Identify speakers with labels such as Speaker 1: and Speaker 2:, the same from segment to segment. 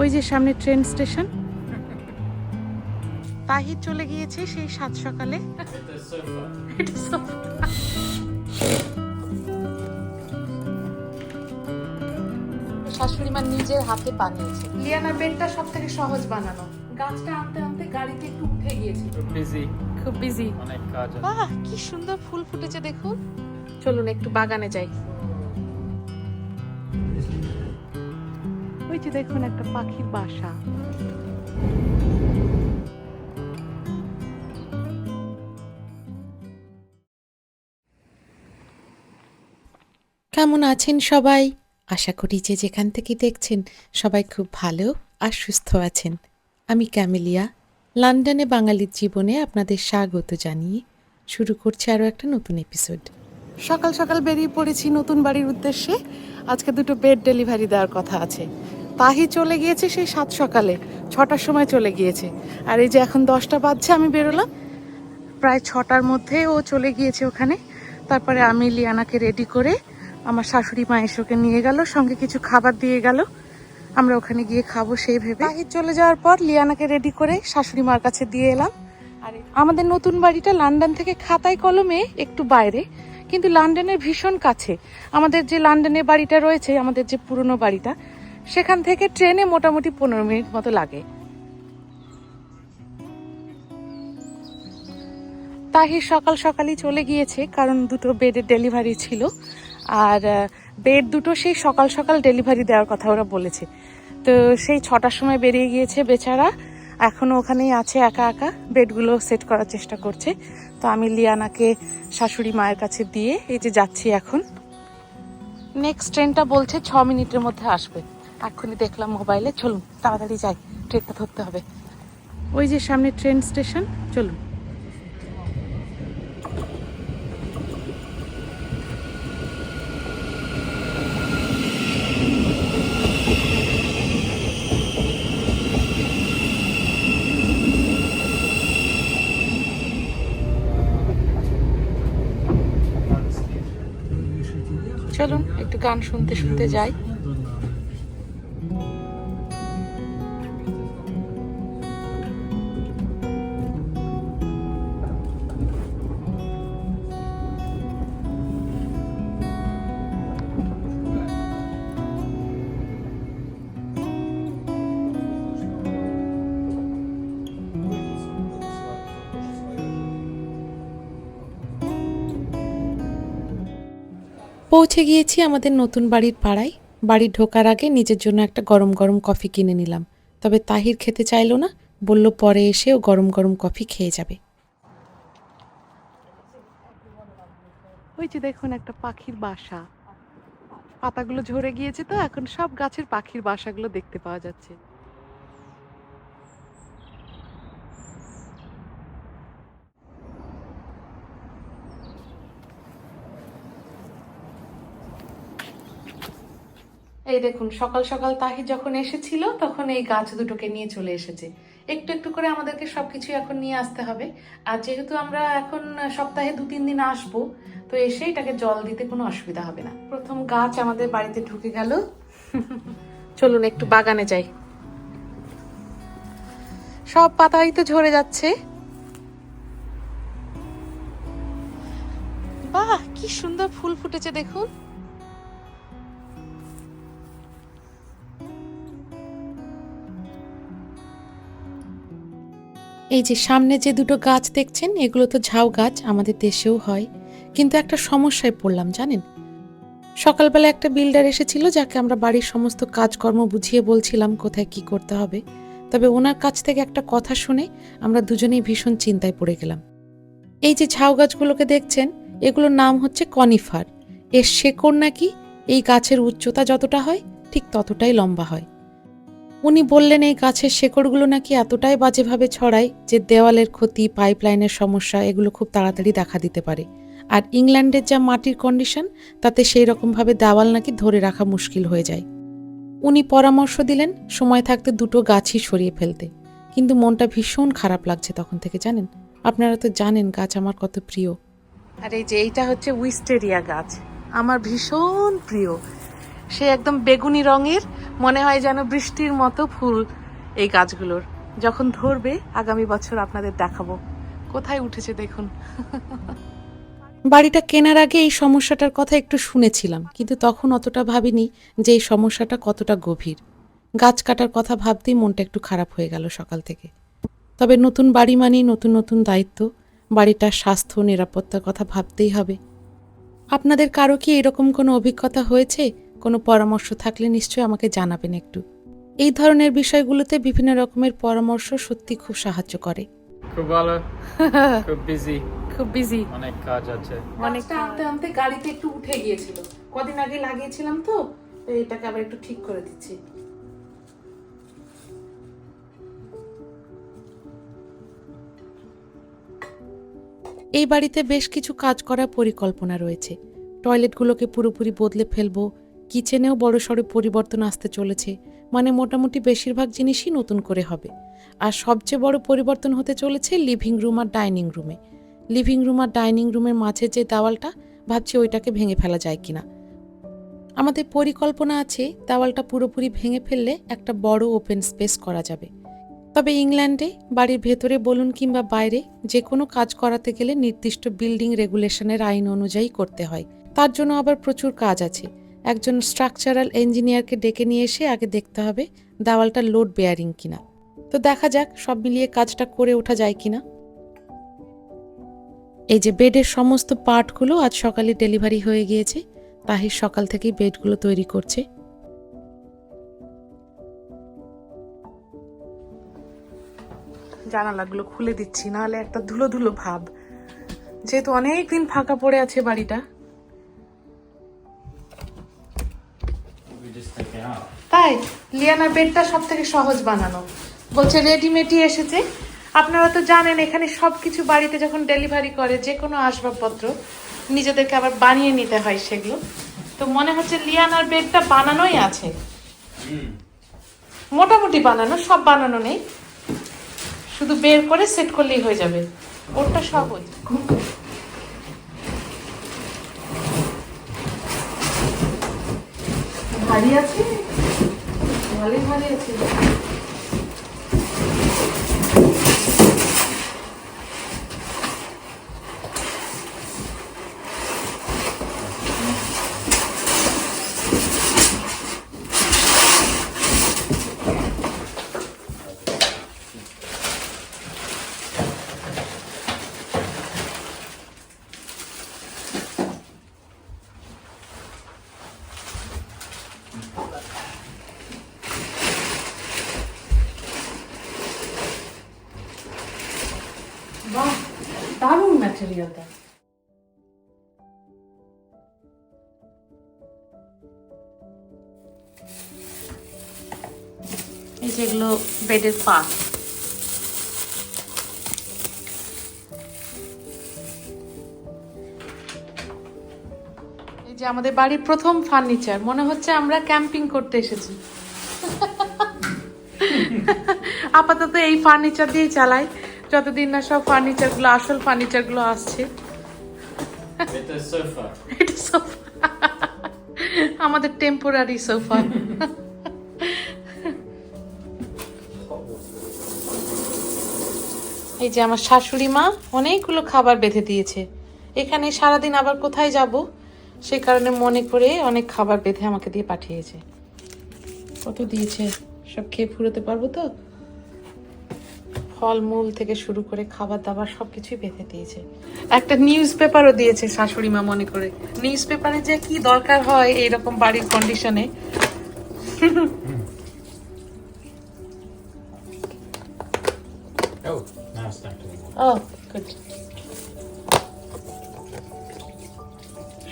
Speaker 1: ওই যে সামনে ট্রেন স্টেশন। তাহির চলে গিয়েছে সেই সাত সকালে।
Speaker 2: শাশুড়ি মা নিজের হাতে বানিয়েছে।
Speaker 1: লিয়ানা বেডটা সব থেকে সহজ বানানো।
Speaker 2: গাছটা আনতে আনতে গাড়িতে একটু উঠে গিয়েছিল।
Speaker 3: বিজি
Speaker 1: খুব বিজি
Speaker 3: অনেক কাজ আছে।
Speaker 1: বাহ কি সুন্দর ফুল ফুটেছে দেখুন। চলুন একটু বাগানে যাই। ওই যে দেখুন একটা পাখির বাসা। কেমন আছেন সবাই? আশা করি যে যেখান থেকে দেখছেন সবাই খুব ভালো আর সুস্থ আছেন। আমি ক্যামেলিয়া, লন্ডনে বাঙালির জীবনে আপনাদের স্বাগত জানিয়ে শুরু করছি আরও একটা নতুন এপিসোড সকাল সকাল বেরিয়ে পড়েছি নতুন বাড়ির উদ্দেশ্যে। আজকে দুটো বেড ডেলিভারি দেওয়ার কথা আছে। তাহি চলে গিয়েছে সেই সাত সকালে, ছটার সময় চলে গিয়েছে। আর এই যে এখন দশটা বাজছে, আমি বেরোলাম। প্রায় ছটার মধ্যে ও চলে গিয়েছে ওখানে। তারপরে আমি লিয়ানাকে রেডি করে আমার শাশুড়ি মা এসে নিয়ে গেল, সঙ্গে কিছু খাবার দিয়ে গেল। আমরা ওখানে গিয়ে খাব সেই ভেবে। তাহির চলে যাওয়ার পর লিয়ানাকে রেডি করে শাশুড়ি মার কাছে দিয়ে এলাম। আর আমাদের নতুন বাড়িটা লন্ডন থেকে খাতায় কলমে একটু বাইরে, কিন্তু লন্ডনের ভীষণ কাছে। আমাদের যে লন্ডনে বাড়িটা রয়েছে, আমাদের যে পুরনো বাড়িটা সেখান থেকে ট্রেনে মোটামুটি পনেরো মিনিট মতো লাগে। তাহির সকাল সকালই চলে গিয়েছে, কারণ দুটো বেডের ডেলিভারি ছিল। আর বেড দুটো সেই সকাল সকাল ডেলিভারি দেওয়ার কথা ওরা বলেছে। তো সেই ছটার সময় বেরিয়ে গিয়েছে বেচারা। এখনও ওখানেই আছে, একা একা। বেডগুলো সেট করার চেষ্টা করছে। তো আমি লিয়ানাকে শাশুড়ি মায়ের কাছে দিয়ে এই যে যাচ্ছি এখন। নেক্সট ট্রেনটা বলছে ছ মিনিটের মধ্যে আসবে। এক্ষুনি দেখলাম মোবাইলে চলুন তাড়াতাড়ি যাই ট্রেনটা ধরতে হবে। ওই যে সামনে ট্রেন স্টেশন চলুন। চলুন একটু গান শুনতে শুনতে যাই। পৌঁছে গিয়েছি আমাদের নতুন বাড়ির পাড়ায়। বাড়ি ঢোকার আগে নিজের জন্য একটা গরম গরম কফি কিনে নিলাম। তবে তাহির খেতে চাইলো না, বলল পরে এসেও গরম গরম কফি খেয়ে যাবে। ওই যে দেখুন একটা পাখির বাসা। পাতাগুলো ঝরে গিয়েছে তো, এখন সব গাছের পাখির বাসাগুলো দেখতে পাওয়া যাচ্ছে। এই দেখুন, সকাল সকাল তাহি যখন এসেছিল, তখন এই গাছ দুটোকে নিয়ে চলে এসেছে। একটু একটু করে আমাদেরকে সবকিছু এখন নিয়ে আসতে হবে। আর যেহেতু আমরা এখন সপ্তাহে দু তিন দিন আসব, তো এসে এটাকে জল দিতে কোনো অসুবিধা হবে না। প্রথম গাছ আমাদের বাড়িতে ঢুকে গেল। চলুন একটু বাগানে যাই। সব পাতাই তো ঝরে যাচ্ছে। বাহ, কি সুন্দর ফুল ফুটেছে দেখুন। এই যে সামনে যে দুটো গাছ দেখছেন, এগুলো তো ঝাউ গাছ, আমাদের দেশেও হয়। কিন্তু একটা সমস্যায় পড়লাম, জানেন? সকালবেলা একটা বিল্ডার এসেছিল, যাকে আমরা বাড়ির সমস্ত কাজকর্ম বুঝিয়ে বলছিলাম কোথায় কি করতে হবে। তবে ওনার কাছ থেকে একটা কথা শুনে আমরা দুজনেই ভীষণ চিন্তায় পড়ে গেলাম। এই যে ঝাউ গাছগুলোকে দেখছেন, এগুলোর নাম হচ্ছে কনিফার। এর শেকড় নাকি এই গাছের উচ্চতা যতটা হয়, ঠিক ততটাই লম্বা হয়। উনি বললেন, এই গাছের শেকড়গুলো নাকি এতটাই বাজেভাবে ছড়ায় যে দেওয়ালের ক্ষতি, পাইপলাইনের সমস্যা, এগুলো খুব তাড়াতাড়ি দেখা দিতে পারে। আর ইংল্যান্ডের যা মাটির কন্ডিশন, তাতে সেই রকমভাবে দেওয়াল নাকি ধরে রাখা মুশকিল হয়ে যায়। উনি পরামর্শ দিলেন, সময় থাকতে দুটো গাছই সরিয়ে ফেলতে। কিন্তু মনটা ভীষণ খারাপ লাগছে তখন থেকে, জানেন? আপনারা তো জানেন গাছ আমার কত প্রিয়। আর, এই যে এইটা হচ্ছে উইস্টেরিয়া গাছ। আমার ভীষণ প্রিয়। সে একদম বেগুনি রঙের, মনে হয় যেন বৃষ্টির মতো ফুল এই গাছগুলোর। যখন ধরবে, আগামী বছর আপনাদের দেখাবো। কোথায় উঠেছে দেখুন। বাড়িটা কেনার আগে এই সমস্যাটার কথা একটু শুনেছিলাম, কিন্তু তখন অতটা ভাবিনি যে এই সমস্যাটা কতটা গভীর। গাছ কাটার কথা ভাবতেই মনটা একটু খারাপ হয়ে গেল সকাল থেকে। তবে নতুন বাড়ি মানেই নতুন নতুন দায়িত্ব, বাড়িটার স্বাস্থ্য, নিরাপত্তার কথা ভাবতেই হবে। আপনাদের কারও কি এরকম কোনো অভিজ্ঞতা হয়েছে? কোনো পরামর্শ থাকলে নিশ্চয়ই আমাকে জানাবেন একটু। এই ধরনের বিষয়গুলোতে বিভিন্ন রকমের পরামর্শ সত্যি খুব সাহায্য করে।
Speaker 3: খুব ভালো। খুব বিজি
Speaker 1: খুব বিজি
Speaker 3: অনেক কাজ আছে।
Speaker 1: অনেক আনতে আনতে গাড়িতে একটু উঠে গিয়েছিল। কদিন আগে লাগিয়েছিলাম তো তো এটাকে আবার একটু ঠিক করে দিচ্ছি। এই বাড়িতে বেশ কিছু কাজ করার পরিকল্পনা রয়েছে। টয়লেটগুলোকে পুরোপুরি বদলে ফেলব কিচেনেও বড় সড়ো পরিবর্তন আসতে চলেছে। মানে মোটামুটি বেশিরভাগ জিনিসই নতুন করে হবে। আর সবচেয়ে বড় পরিবর্তন হতে চলেছে লিভিং রুম আর ডাইনিং রুমে লিভিং রুম আর ডাইনিং রুমের মাঝে যে দেওয়ালটা, ভাবছি ওইটাকে ভেঙে ফেলা যায় কিনা। আমাদের পরিকল্পনা আছে, দেওয়ালটা পুরোপুরি ভেঙে ফেললে একটা বড় ওপেন স্পেস করা যাবে। তবে ইংল্যান্ডে, বাড়ির ভেতরে বলুন কিংবা বাইরে যে কোনো কাজ করাতে গেলে নির্দিষ্ট বিল্ডিং রেগুলেশনের আইন অনুযায়ী করতে হয়। তার জন্য আবার প্রচুর কাজ আছে। একজন স্ট্রাকচারাল ইঞ্জিনিয়ারকে ডেকে নিয়ে এসে আগে দেখতে হবে দেওয়ালটা লোড বেয়ারিং কিনা। তো দেখা যাক সব মিলিয়ে কাজটা করে ওঠা যায় কিনা। এই যে বেডের সমস্ত পার্টগুলো আজ সকালে ডেলিভারি হয়ে গিয়েছে তাহির সকাল থেকেই বেডগুলো তৈরি করছে। জানালাগুলো খুলে দিচ্ছি, নাহলে একটা ধুলো ধুলো ভাব। যেহেতু অনেক দিন ফাঁকা পড়ে আছে বাড়িটা তাই লিয়ানার বেডটা সব থেকে সহজ বানানো। বলছে রেডিমেডই এসেছে। আপনারা তো জানেন এখানে সব কিছু বাড়িতে যখন ডেলিভারি করে যে কোনো আসবাবপত্র নিজেদেরকে আবার বানিয়ে নিতে হয় সেগুলো। তো মনে হচ্ছে লিয়ানার বেডটা বানানোই আছে। মোটামুটি বানানো সব বানানো নেই। শুধু বের করে সেট করলেই হয়ে যাবে। ওরটা সহজ। ভারী আছে? ভালোই ভারী আছে দারুণ ম্যাটেরিয়ালটা যেগুলো বেডের পা এই যে আমাদের বাড়ির প্রথম ফার্নিচার মনে হচ্ছে আমরা ক্যাম্পিং করতে এসেছি। আপাতত এই ফার্নিচার দিয়েই চালাই। যতদিন না সব ফার্নিচারগুলো আসল ফার্নিচারগুলো আসছে। এটা সোফা। আমাদের টেম্পোরারি সোফা। এই যে আমার শাশুড়ি মা অনেকগুলো খাবার বেঁধে দিয়েছে। এখানে সারাদিন আবার কোথায় যাব? সেই কারণে মনে করে অনেক খাবার বেঁধে আমাকে দিয়ে পাঠিয়েছে। কত দিয়েছে? সব খেয়ে ফুরোতে পারব তো? ফলমূল থেকে শুরু করে খাবার দাবার সবকিছুই বেঁধে দিয়েছে। একটা নিউজ পেপারও দিয়েছে শাশুড়ি মা মনে করে। নিউজ পেপারে যে কি দরকার হয় এইরকম বাড়ির কন্ডিশনে
Speaker 3: Oh,
Speaker 1: গুড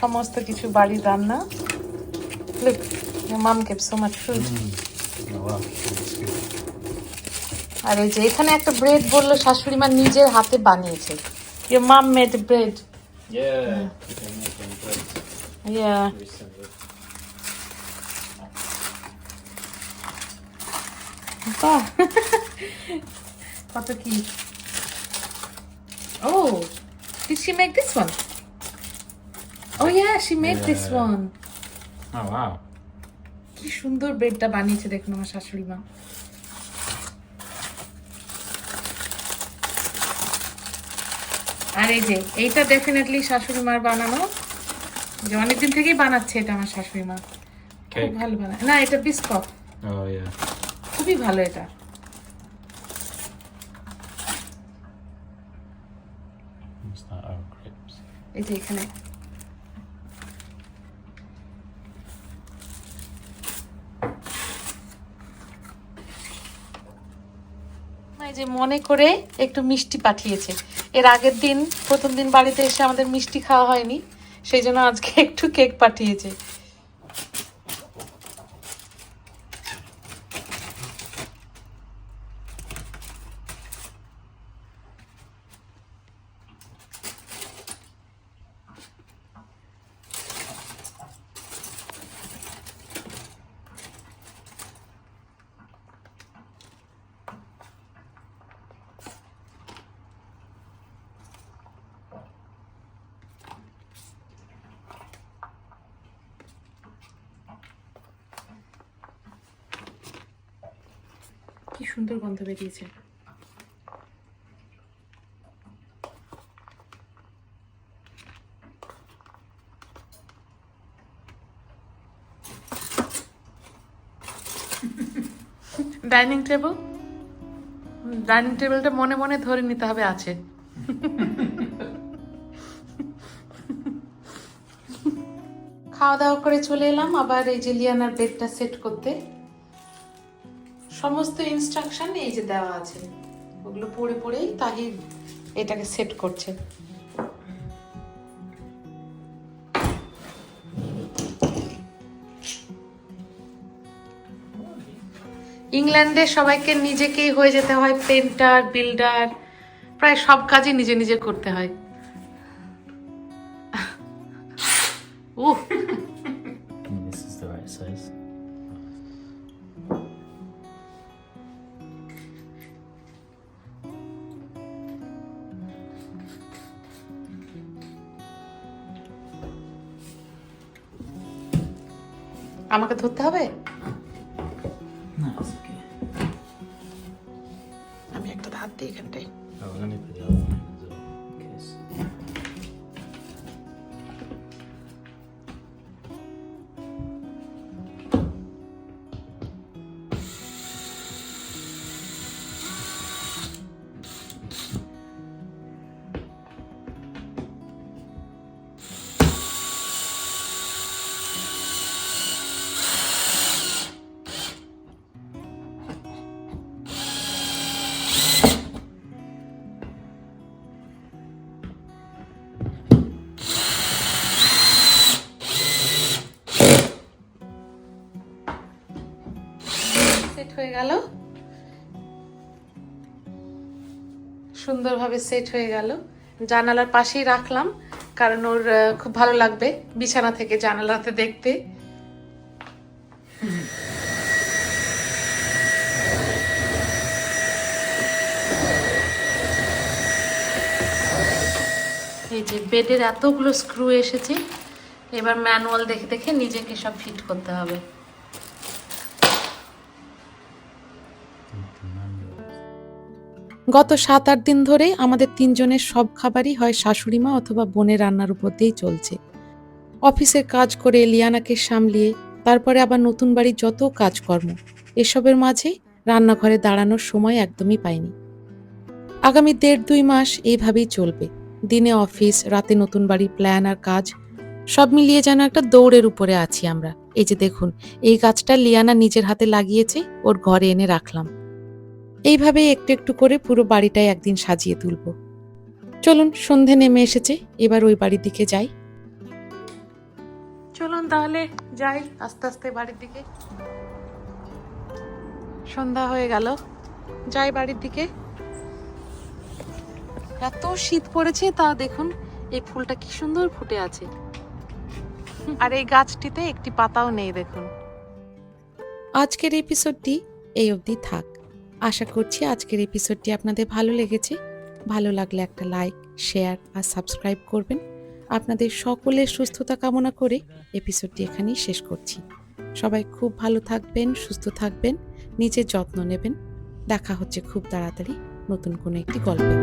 Speaker 1: সমস্ত কিছু বাড়ির রান্না। Look mom kept so much food
Speaker 3: Oh, wow. That's good.
Speaker 1: আর ওই যে এখানে একটা ব্রেড বলল শাশুড়ি মা নিজের হাতে বানিয়েছে। মাম মেড ব্রেড কত কি ও oh, did she make this one? Oh yeah she made
Speaker 3: yeah. Oh,
Speaker 1: কি সুন্দর ব্রেডটা বানিয়েছে দেখুন আমার শাশুড়ি মা। আর এই যে এইটা ডেফিনেটলি শাশুড়ি মার বানানো। যে অনেকদিন থেকেই বানাচ্ছে এটা আমার শাশুড়ি মা। খুব ভালো বানায় না এটা বিস্কট
Speaker 3: Oh
Speaker 1: খুবই ভালো এটা. এই যে এখানে। এই যে মনে করে একটু মিষ্টি পাঠিয়েছে। এর আগের দিন, প্রথম দিন বাড়িতে এসে আমাদের মিষ্টি খাওয়া হয়নি, সেই জন্য আজকে একটু কেক পাঠিয়েছে। সুন্দর গন্ধ বেরিয়েছে। ডাইনিং টেবিল ডাইনিং টেবিলটা মনে মনে ধরে নিতে হবে আছে। খাওয়া দাওয়া করে চলে এলাম, আবার এই যে লিয়ানার বেডটা সেট করতে। সমস্ত ইনস্ট্রাকশন এই যে দেওয়া আছে, ওগুলো পড়ে পড়েই তাহির এটাকে সেট করছে। ইংল্যান্ডে সবাইকে নিজেকেই হয়ে যেতে হয় পেন্টার বিল্ডার প্রায় সব কাজই নিজে নিজে করতে হয়। উহ আমাকে ধরতে হবে? সুন্দরভাবে সেট হয়ে গেল। জানালার পাশেই রাখলাম, কারণ ওর খুব ভালো লাগবে বিছানা থেকে জানালাতে দেখতে। এই যে বেডের এতগুলো স্ক্রু এসেছে, এবার ম্যানুয়াল দেখে দেখে নিজেকে সব ফিট করতে হবে. গত সাত আট দিন ধরে আমাদের তিনজনের সব খাবারই হয় শাশুড়ি মা অথবা বোনের রান্নার উপর দিয়েই চলছে। অফিসের কাজ করে লিয়ানাকে সামলিয়ে, তারপরে আবার নতুন বাড়ির যত কাজকর্ম, এসবের মাঝে রান্নাঘরে দাঁড়ানোর সময় একদমই পাইনি। আগামী দেড় দুই মাস এইভাবেই চলবে। দিনে অফিস, রাতে নতুন বাড়ির প্ল্যান আর কাজ, সব মিলিয়ে যেন একটা দৌড়ের উপরে আছি আমরা। এই যে দেখুন, এই গাছটা লিয়ানা নিজের হাতে লাগিয়েছে, ওর ঘরে এনে রাখলাম। এইভাবে একটু একটু করে পুরো বাড়িটাই একদিন সাজিয়ে তুলব। চলুন সন্ধে নেমে এসেছে এবার ওই বাড়ির দিকে যাই। চলুন তাহলে যাই আস্তে আস্তে বাড়ির দিকে। সন্ধ্যা হয়ে গেল যাই বাড়ির দিকে। এত শীত পড়েছে তা দেখুন এই ফুলটা কি সুন্দর ফুটে আছে। আর এই গাছটিতে একটি পাতাও নেই দেখুন। আজকের এপিসোডটি এই অবধি থাক। আশা করছি আজকের এপিসোডটি আপনাদের ভালো লেগেছে। ভালো লাগলে একটা লাইক শেয়ার আর সাবস্ক্রাইব করবেন। আপনাদের সকলের সুস্থতা কামনা করে এপিসোডটি এখানেই শেষ করছি। সবাই খুব ভালো থাকবেন, সুস্থ থাকবেন, নিজের যত্ন নেবেন। দেখা হচ্ছে খুব তাড়াতাড়ি নতুন কোনো একটি গল্পে।